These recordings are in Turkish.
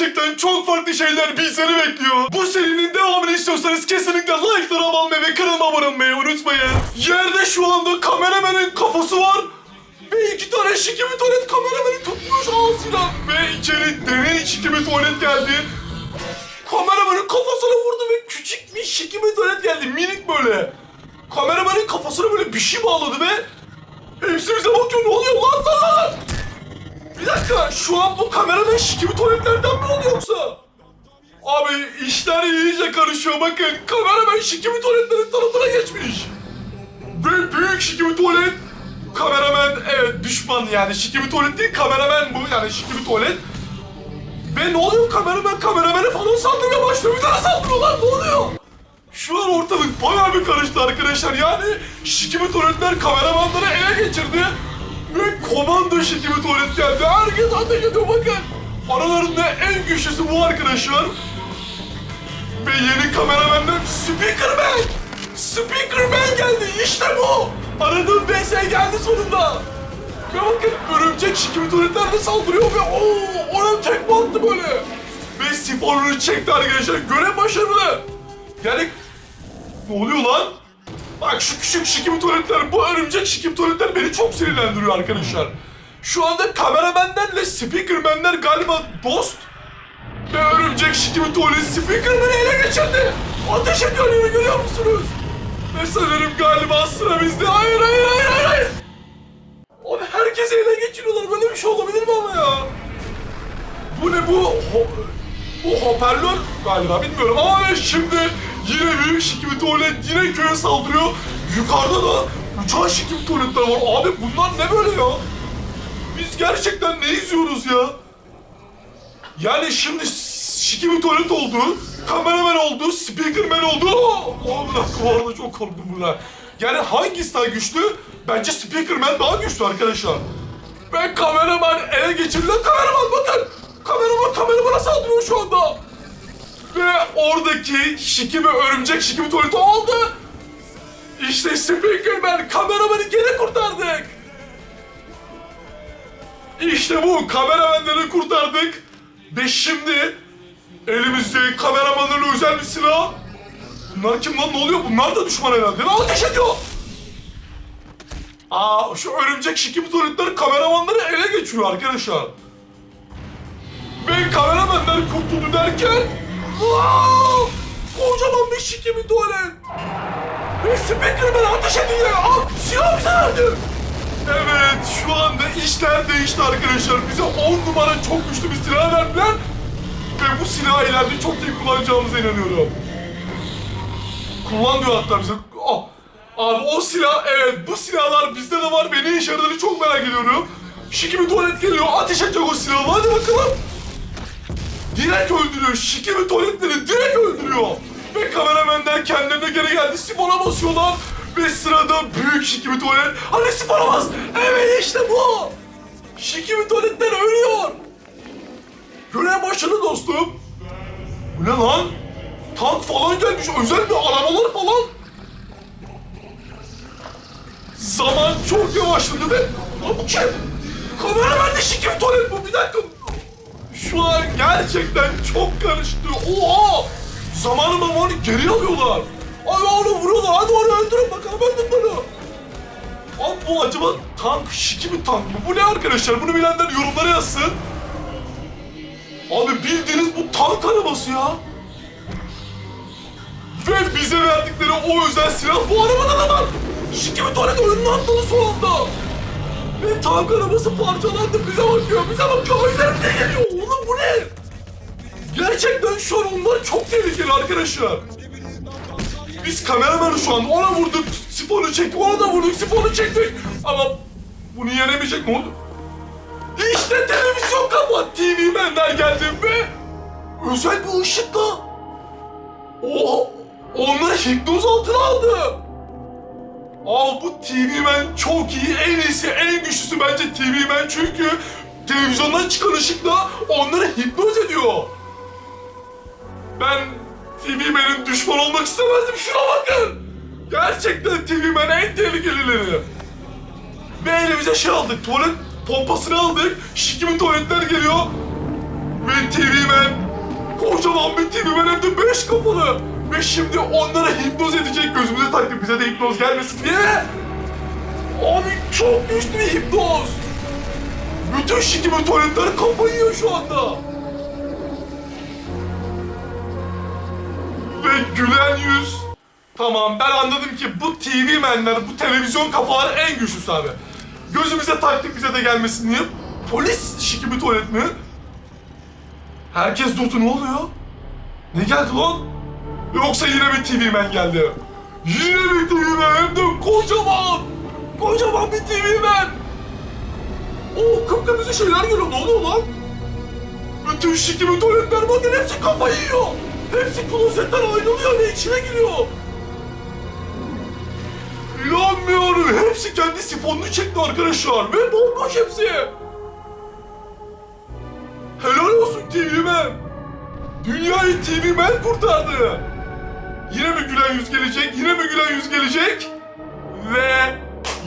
gerçekten çok farklı şeyler bizleri bekliyor. Bu serinin devamını istiyorsanız kesinlikle like'lara abone ve kanalıma abone olmayı unutmayın. Yerde şu anda kameramenin kafası var. Ve iki tane şikimi tuvalet kamerameni tutmuş ağzıyla. Ve içeri derin şikimi tuvalet geldi. Kameramenin kafasına vurdu ve küçük bir şikimi tuvalet geldi. Minik böyle. Kameramenin kafasına böyle bir şey bağladı ve hepsi bize bakıyor. Ne oluyor lan lan? Bir dakika şu an bu kameraman şikimi tuvaletlerden mi oluyor yoksa? Abi işler iyice karışıyor bakın. Kameraman şikimi tuvaletlerin tarafına geçmiş. Ve büyük şikimi tuvalet kameraman evet düşman yani şikimi tuvalet değil kameraman bu yani şikimi tuvalet. Ve ne oluyor kameraman kameramana falan saldırmaya başlıyor. Bir daha saldırıyorlar ne oluyor? Şu an ortalık bayağı bir karıştı arkadaşlar. Yani şikimi tuvaletler kameramanları ele geçirdi. Ve komando şikimi tuvalet geldi. Herkes ateş ediyor bakın. Aralarında en güçlüsü bu arkadaşlar. Ve yeni kameramanlar Speakerman. Speakerman geldi işte bu. Aradığım BS geldi sonunda. Ve bakın örümcek şikimi tuvaletler de saldırıyor ve ooo ona tekme attı böyle. Ve sifonunu çekti arkadaşlar. Görev başarılı. Yani ne oluyor lan? Bak şu küçük şikim tuvaletler, bu örümcek şikim tuvaletler beni çok sinirlendiriyor arkadaşlar. Şu anda kameramenlerle speakermenler galiba dost. Ve örümcek şikim tuvalet speakermeni ele geçirdi. Ateş ediyor yine görüyor musunuz? Ve sanırım galiba sıra bizde. Hayır hayır hayır hayır hayır. Abi herkesi ele geçiriyorlar. Böyle bir şey olabilir mi ama ya? Bu ne bu? Ho- bu hoparlör galiba bilmiyorum ama şimdi yine büyük şikimi tuvalet yine köye saldırıyor. Yukarıda da uçan şikimi tuvaletler var. Abi bunlar ne böyle ya? Biz gerçekten ne izliyoruz ya? Yani şimdi şikimi tuvalet oldu, kameraman oldu, speakerman oldu. Oh, bir dakika bu arada çok korktum bunlar. Yani hangisi daha güçlü? Bence speakerman daha güçlü arkadaşlar. Ben kameraman ele geçirilen kameraman bakın. Kameraman kameramana saldırıyor şu anda. Ve oradaki şikimi örümcek şikimi tuvaleti aldı. İşte Speakerman kameramanı gene kurtardık. İşte bu kameramanları kurtardık. Ve şimdi elimizde kameramanların özel bir silah. Bunlar kim lan ne oluyor? Bunlar da düşman herhalde. Ve ateş ediyor. Aa şu örümcek şikimi tuvaletleri kameramanları ele geçiriyor arkadaşlar. Ve kameramanlar kurtuldu derken wow, kocaman bir şikimi tuvalet. Ve Speakerman ateş ediyor. Aa, silah bize verdi. Evet şu anda işler değişti arkadaşlar. Bize 10 numara çok güçlü bir silah verdiler. Ve bu silahı ileride çok iyi kullanacağımıza inanıyorum. Kullan diyor hatta bize. Ah, Abi o silah evet bu silahlar bizde de var. Ve ne işe yaradığını çok merak ediyorum. Şikimi tuvalet geliyor. Ateş edecek o silahı. Hadi bakalım. Direkt öldürüyor. Şikimi tuvaletleri direkt öldürüyor. Ve kameramanlar kendilerine geri geldi. Sifona basıyorlar. Ve sırada büyük şikimi tuvalet. Hani sifona bas. Evet işte bu. Şikimi tuvaletler ölüyor. Görev başladı dostum. Bu ne lan? Tank falan gelmiş. Özel bir arabalar falan. Zaman çok yavaşladı ve... Lan bu kim? Kameraman ne şikimi tuvalet bu? Bir dakika. Şu gerçekten çok karıştı. Oha! Zamanı mamanı geri alıyorlar. Ay onu vuruyorlar. Hadi onu öldürün bakalım öldür bunu. Abi bu acaba tank, şiki bir tank mı? Bu ne arkadaşlar? Bunu bilenler yorumlara yazsın. Abi bildiğiniz bu tank arabası ya. Ve bize verdikleri o özel silah bu arabada da var. Şiki bir tuvalet önüne atladı son. Ve tank arabası parçalandı bize bakıyor, bize bakıyor. Üzerimize geliyor. Oğlum bu ne? Gerçekten şu an onlar çok tehlikeli arkadaşlar. Biz kameramanı şu an ona vurduk, sifonu çektik, ona da vurduk, sifonu çektik. Ama bunu yenemeyecek ne oldu? İşte televizyon kapat, TV benden geldi ve özel bir ışıkla o onları hipnoz altına aldı. Aa bu TV Man çok iyi, en iyisi, en güçlüsü bence TV Man çünkü televizyondan çıkan ışıkla onları hipnoz ediyor. Ben TV Man'in düşman olmak istemezdim. Şuna bakın. Gerçekten TV Man en tehlikelileri. Ve elimize şey aldık. Tuvalet pompasını aldık. Şikimin tuvaletler geliyor. Ve TV Man. Kocaman bir TV Man hem de beş kafalı. Ve şimdi onları hipnoz edecek gözümüze taktık bize de hipnoz gelmesin diye. Abi çok güçlü bir hipnoz. Bütün şikimi tuvaletler kafayı yiyor şu anda. Ve gülen yüz. Tamam ben anladım ki bu TV menler, bu televizyon kafalar en güçlüsü abi. Gözümüze taktık bize de gelmesin diye. Polis şikimi tuvalet mi? Herkes durdu ne oluyor? Ne geldi lan? Yoksa yine bir TV men geldi. Yine bir TV men hem de kocaman. Kocaman bir TV men. Oo kıpkırmızı şeyler geliyor ne oluyor lan? Bütün şikimi tuvaletler bakın hepsi kafayı yiyor. Hepsi klozetten ayrılıyor ve içine giriyor. İnanmıyorum. Hepsi kendi sifonunu çekti arkadaşlar. Ve bomboş hepsi. Helal olsun TV Man. Dünyayı TV Man kurtardı. Yine mi gülen yüz gelecek? Yine mi gülen yüz gelecek? Ve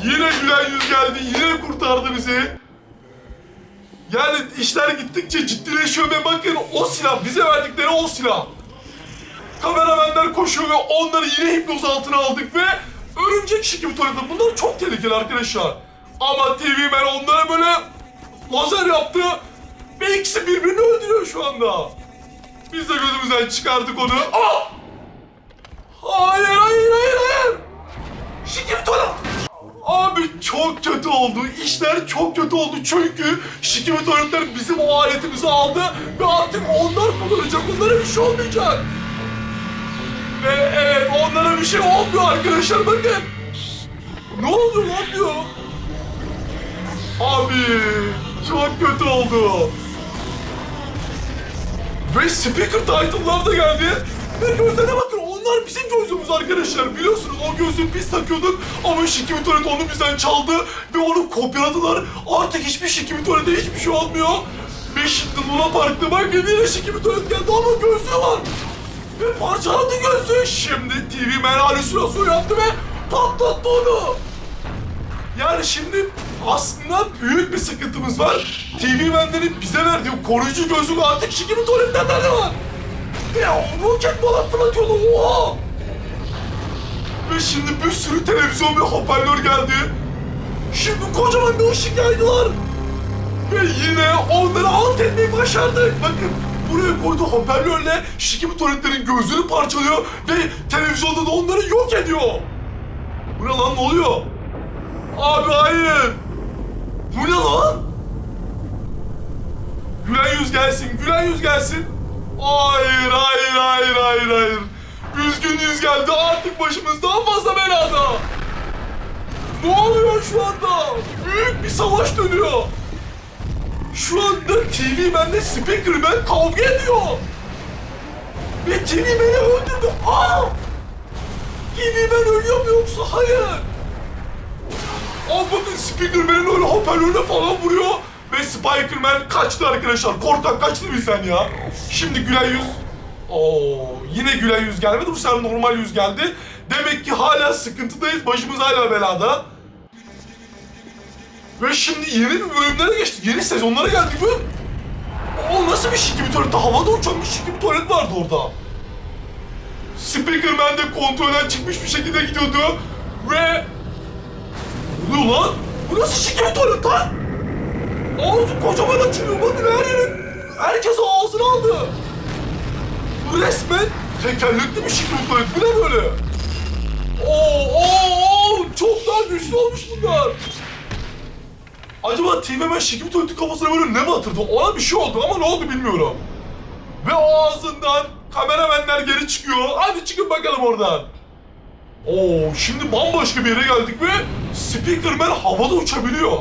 yine gülen yüz geldi. Yine kurtardı bizi. Yani işler gittikçe ciddileşiyor ve bakın o silah, bize verdikleri o silah. Kameramenler koşuyor ve onları yine hipnoz altına aldık ve örümcek şiki bir tuvalete. Bunlar çok tehlikeli arkadaşlar. Ama TV Man onlara böyle lazer yaptı ve ikisi birbirini öldürüyor şu anda. Biz de gözümüzden çıkardık onu. Aa! Hayır, hayır, hayır, hayır! Şiki bir tuvalet! Abi çok kötü oldu. İşler çok kötü oldu çünkü şikimi tuvaletler bizim o aletimizi aldı ve artık onlar kullanacak. Onlara bir şey olmayacak. Ve evet onlara bir şey olmuyor arkadaşlar bakın. Ne oldu lan diyor. Abi çok kötü oldu. Ve speaker title'lar da geldi. Ve gözlerine bakın onlar bizim gözümüz arkadaşlar. Biliyorsunuz o gözlüğü biz takıyorduk ama Şikimi Tuvalet onu bizden çaldı ve onu kopyaladılar. Artık hiçbir Şikimi Tuvalet'e hiçbir şey olmuyor. Ve şimdi Luna Park'ta bakın yine Şikimi Tuvalet geldi ama gözlüğü var. Ve parçaladı gözlüğü. Şimdi TV Man halüsinasyon yaptı ve patlattı onu. Yani şimdi aslında büyük bir sıkıntımız var. TV Man'lerin bize verdiği koruyucu gözlük artık Şikimi tuvaletlerde var. Ve roket bal fırlatıyorlar. Oha! Ve şimdi bir sürü televizyon ve hoparlör geldi. Şimdi kocaman bir ışık yaydılar. Ve yine onları alt etmeyi başardık. Bakın buraya koyduğu hoparlörle Şikimi tuvaletlerin gözünü parçalıyor ve televizyonda da onları yok ediyor. Bu ne lan ne oluyor? Abi hayır. Bu ne lan? Gülen yüz gelsin, gülen yüz gelsin. Hayır, hayır, hayır, hayır, hayır. Üzgün yüz geldi artık başımız daha fazla belada. Ne oluyor şu anda? Büyük bir savaş dönüyor. Şu anda TV benle Speaker ben kavga ediyor. Ve TV beni öldürdü. Aa! TV ben ölüyor mu yoksa? Hayır. Aa bakın Speakerman'in öyle hoparlörüne falan vuruyor. Ve Spikerman kaçtı arkadaşlar. Korkak kaçtı bizden ya. Şimdi gülen yüz. Oo, yine gülen yüz gelmedi. Bu sefer normal yüz geldi. Demek ki hala sıkıntıdayız. Başımız hala belada. Ve şimdi yeni bir bölümlere geçtik. Yeni sezonlara geldik mi? O nasıl bir şey gibi tuvalet? Havada uçan bir şey gibi tuvalet vardı orada. Speakerman de kontrolden çıkmış bir şekilde gidiyordu. Ve... Ne lan? Bu nasıl şik gibi tuvalet lan? Ağzı kocaman açılıyor. Bakın her yerin... Herkes ağzını aldı. Resmen tekerlekli bir şik gibi tuvalet. Bu ne böyle? Oo, oo, oo, çok daha güçlü olmuş bunlar. Acaba hemen şekil tuvaleti kafasına böyle ne mi atırdı? Ona bir şey oldu ama ne oldu bilmiyorum. Ve o ağzından kameramenler geri çıkıyor. Hadi çıkın bakalım oradan. Oo, şimdi bambaşka bir yere geldik ve Speakerman havada uçabiliyor.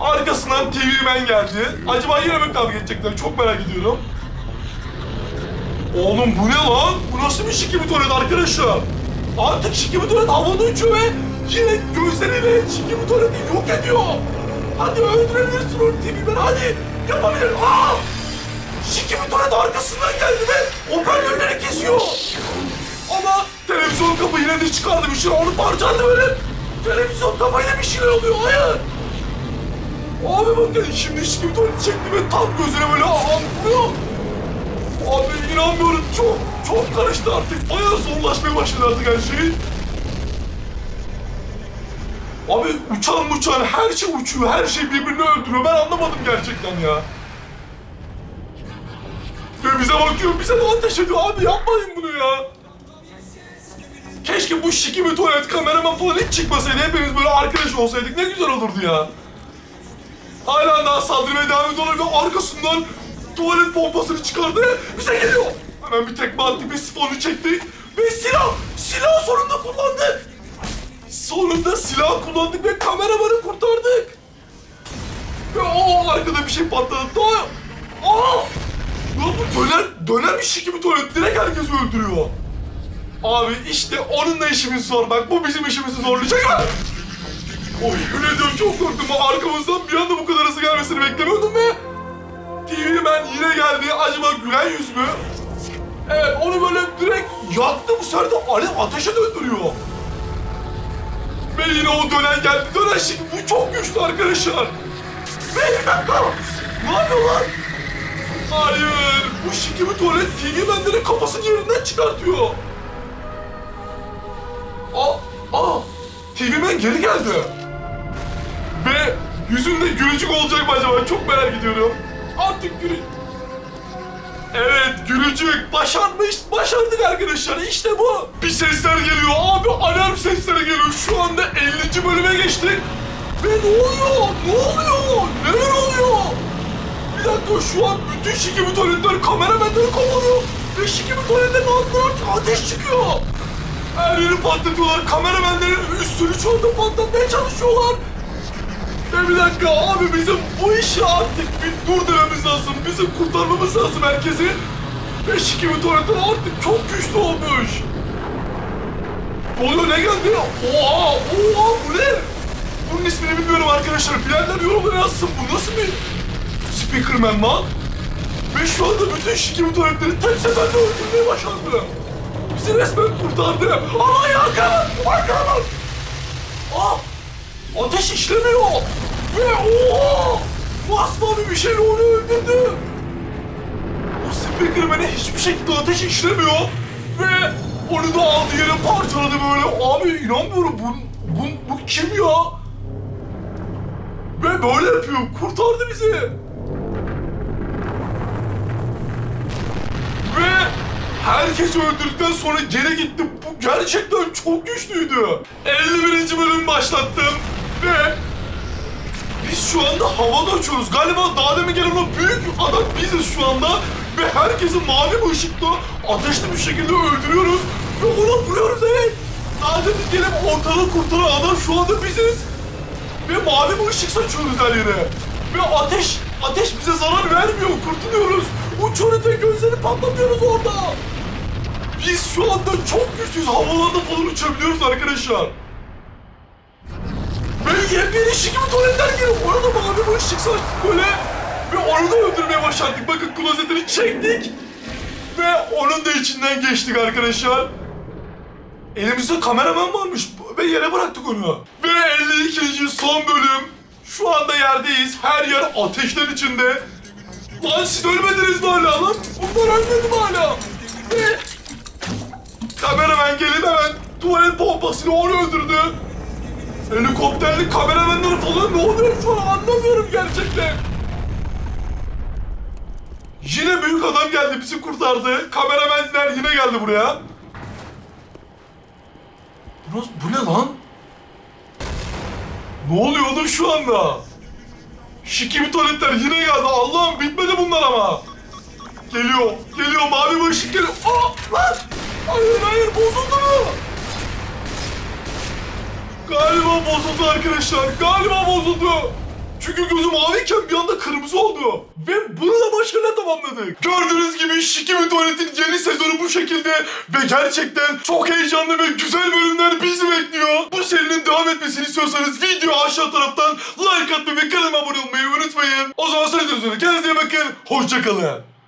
Arkasından TV Man geldi. Acaba yine mi kavga edecekler? Çok merak ediyorum. Oğlum bu ne lan? Bu nasıl bir şikimi tuvalet arkadaşlar? Artık şikimi tuvalet havada uçuyor ve yine gözleriyle şikimi tuvaleti yok ediyor. Hadi öldürebilirsin onu TV Man hadi. Yapabilir. Aa! Şikimi tuvalet arkasından geldi ve hoparlörleri kesiyor. Ama televizyon kapı yine de çıkardı bir şey onu parçaladı böyle. Televizyon kafayla bir şeyler oluyor hayır. Abi bakın şimdi şikim tuvaleti çekti ve tam gözüne böyle anlıyor. Abi inanmıyorum çok çok karıştı artık. Bayağı zorlaşmaya başladı artık her şey. Abi uçan uçan her şey uçuyor, her şey birbirini öldürüyor. Ben anlamadım gerçekten ya. Ve bize bakıyor, bize de ateş ediyor. Abi yapmayın bunu ya. Keşke bu şikimi tuvalet kameraman falan hiç çıkmasaydı. Hepimiz böyle arkadaş olsaydık ne güzel olurdu ya. Hala daha saldırmaya devam ediyorlar ve arkasından tuvalet pompasını çıkardı. Bize geliyor. Hemen bir tekme attık ve sifonu çektik. Ve silah, silah sonunda kullandık. Sonunda silah kullandık ve kameramanı kurtardık. Ve o arkada bir şey patladı. Daha... Aa! Ya bu döner, döner bir şey gibi tuvalet. Direkt herkesi öldürüyor. Abi işte onunla işimiz zor. Bak bu bizim işimizi zorlayacak. Oy yemin ediyorum çok korktum. Arkamızdan bir anda bu kadar hızlı gelmesini beklemiyordum ve... TV Man yine geldi. Acaba gülen yüz mü? Evet onu böyle direkt yaktı bu sefer de alev ateşe döndürüyor. Ve yine o dönen geldi. Dönen şimdi bu çok güçlü arkadaşlar. Ve bir. Ne yapıyor lan? Hayır. Bu şikimi tuvalet TV Man'lerin kafasını yerinden çıkartıyor. Aa, aa. TV Man geri geldi. Yüzünde gülücük olacak mı acaba? Çok merak ediyorum. Artık gülü... Evet gülücük başarmış. Başardık arkadaşlar işte bu. Bir sesler geliyor abi alarm sesleri geliyor. Şu anda 50. bölüme geçtik. Ve ne oluyor? Ne oluyor? Neler oluyor? Bir dakika şu an bütün şikimi tuvaletler kameramanları kovalıyor. Ve şikimi tuvaletlerin altından ateş çıkıyor. Her yeri patlatıyorlar. Kameramanların üstünü anda patlatmaya çalışıyorlar. Ve bir dakika abi bizim bu işi artık bir dur dememiz lazım. Bizim kurtarmamız lazım herkesi. Ve şikimi tuvaletler artık çok güçlü olmuş. Oluyor ne geldi? Oha! Oha bu ne? Bunun ismini bilmiyorum arkadaşlar. Bilenler yorumlara yazsın. Bu nasıl bir Speakerman lan? Ve şu anda bütün şikimi tuvaletleri tek seferde öldürmeye başardı. Bizi resmen kurtardı. Ama arkadan! Arkadan! Aa! Ateş işlemiyor. Ve oha! Masmavi bir şeyle onu öldürdü. O Speakerman'e hiçbir şekilde ateş işlemiyor. Ve onu da aldı yere parçaladı böyle. Abi inanmıyorum bu, bu, bu kim ya? Ve böyle yapıyor. Kurtardı bizi. Herkesi öldürdükten sonra geri gitti. Bu gerçekten çok güçlüydü. 51. bölüm başlattım ve biz şu anda havada uçuyoruz. Galiba daha demin gelen o büyük adam biziz şu anda. Ve herkesi mavi bir ışıkla ateşli bir şekilde öldürüyoruz. Ve ona vuruyoruz evet. Daha demin gelip ortalığı kurtaran adam şu anda biziz. Ve mavi bir ışık saçıyoruz her yere. Ve ateş, ateş bize zarar vermiyor. Kurtuluyoruz. Uçuyoruz ve gözleri patlatıyoruz orada. Biz şu anda çok güçlüyüz. Havalarda falan uçabiliyoruz arkadaşlar. Ve yepyeni ışık gibi tuvaletler geliyor. Orada mavi bir ışık saçtık böyle. Ve onu da öldürmeye başardık. Bakın klozetini çektik. Ve onun da içinden geçtik arkadaşlar. Elimizde kameraman varmış ve yere bıraktık onu. Ve 52. son bölüm. Şu anda yerdeyiz. Her yer ateşler içinde. Lan siz ölmediniz mi hala lan? Bunlar ölmedi mi hala? Ve kameraman gelip hemen tuvalet pompasıyla onu öldürdü. Helikopterli kameramanları falan ne oluyor şu an anlamıyorum gerçekten. Yine büyük adam geldi bizi kurtardı. Kameramanlar yine geldi buraya. Burası, bu ne lan? Ne oluyor oğlum şu anda? Şikimi tuvaletler yine geldi. Allah'ım bitmedi bunlar ama. Geliyor. Geliyor mavi bir ışık geliyor. Aa lan! Galiba bozuldu arkadaşlar. Galiba bozuldu. Çünkü gözüm maviyken bir anda kırmızı oldu. Ve bunu da başarıyla tamamladık. Gördüğünüz gibi Şikimi Tuvalet'in yeni sezonu bu şekilde. Ve gerçekten çok heyecanlı ve güzel bölümler bizi bekliyor. Bu serinin devam etmesini istiyorsanız video aşağı taraftan like atmayı ve kanalıma abone olmayı unutmayın. O zaman üzere kendinize bakın. Hoşçakalın.